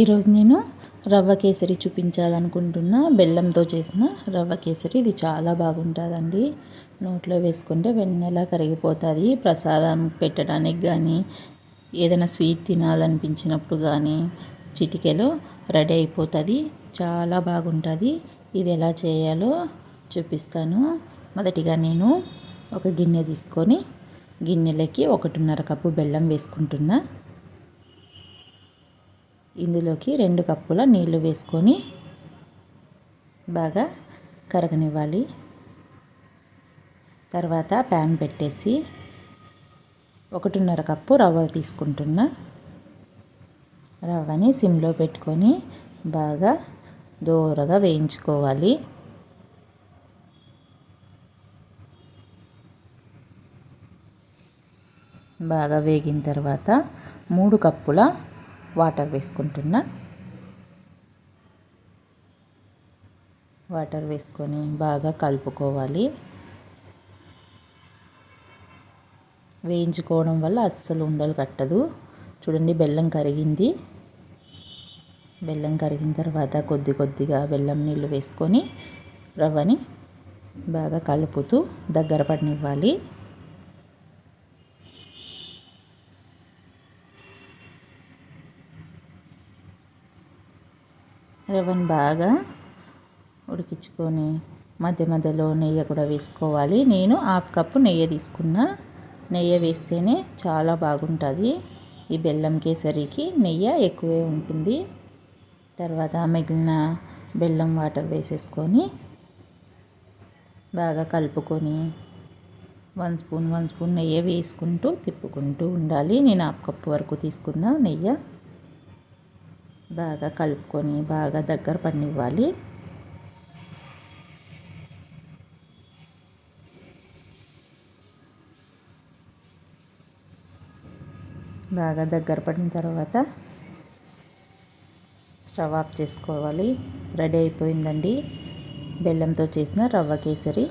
ఈరోజు నేను రవ్వ కేసరి చూపించాలనుకుంటున్నా. బెల్లంతో చేసిన రవ్వ కేసరి ఇది చాలా బాగుంటుందండి. నోట్లో వేసుకుంటే వెన్నెలా కరిగిపోతుంది. ప్రసాదం పెట్టడానికి కానీ ఏదైనా స్వీట్ తినాలనిపించినప్పుడు కానీ చిటికెలో రెడీ అయిపోతుంది. చాలా బాగుంటుంది. ఇది ఎలా చేయాలో చూపిస్తాను. మొదటిగా నేను ఒక గిన్నె తీసుకొని గిన్నెలకి ఒకటిన్నర కప్పు బెల్లం వేసుకుంటున్నా. ఇందులోకి రెండు కప్పుల నీళ్ళు వేసుకొని బాగా కరగనివ్వాలి. తర్వాత ప్యాన్ పెట్టేసి ఒకటిన్నర కప్పు రవ్వ తీసుకుంటున్నా. రవ్వని సిమ్లో పెట్టుకొని బాగా దోరగా వేయించుకోవాలి. బాగా వేగిన తర్వాత మూడు కప్పుల వాటర్ వేసుకుంటున్నా. వాటర్ వేసుకొని బాగా కలుపుకోవాలి. వేయించుకోవడం వల్ల అస్సలు ఉండలు కట్టదు. చూడండి బెల్లం కరిగింది. బెల్లం కరిగిన తర్వాత కొద్ది కొద్దిగా బెల్లం నీళ్ళు వేసుకొని రవ్వని బాగా కలుపుతూ దగ్గర పడినివ్వాలి. రవ్వని బాగా ఉడికించుకొని మధ్య మధ్యలో నెయ్యి కూడా వేసుకోవాలి. నేను హాఫ్ కప్పు నెయ్యి తీసుకున్నా. నెయ్యి వేస్తేనే చాలా బాగుంటుంది. ఈ బెల్లం కేసరికి నెయ్యి ఎక్కువే ఉంటుంది. తర్వాత మిగిలిన బెల్లం వాటర్ వేసేసుకొని బాగా కలుపుకొని వన్ స్పూన్ వన్ స్పూన్ నెయ్యి వేసుకుంటూ తిప్పుకుంటూ ఉండాలి. నేను హాఫ్ కప్పు వరకు తీసుకున్న నెయ్యి. బాగా కలుపుకొని బాగా దగ్గర పడినివ్వాలి బాగా దగ్గర పడిన తర్వాత స్టవ్ ఆఫ్ చేసుకోవాలి. రెడీ అయిపోయిందండి. బెల్లంతో చేసిన రవ్వ కేసరి.